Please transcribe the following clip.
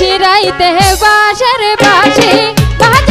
চিরাইতে বাসের বাসে বাজে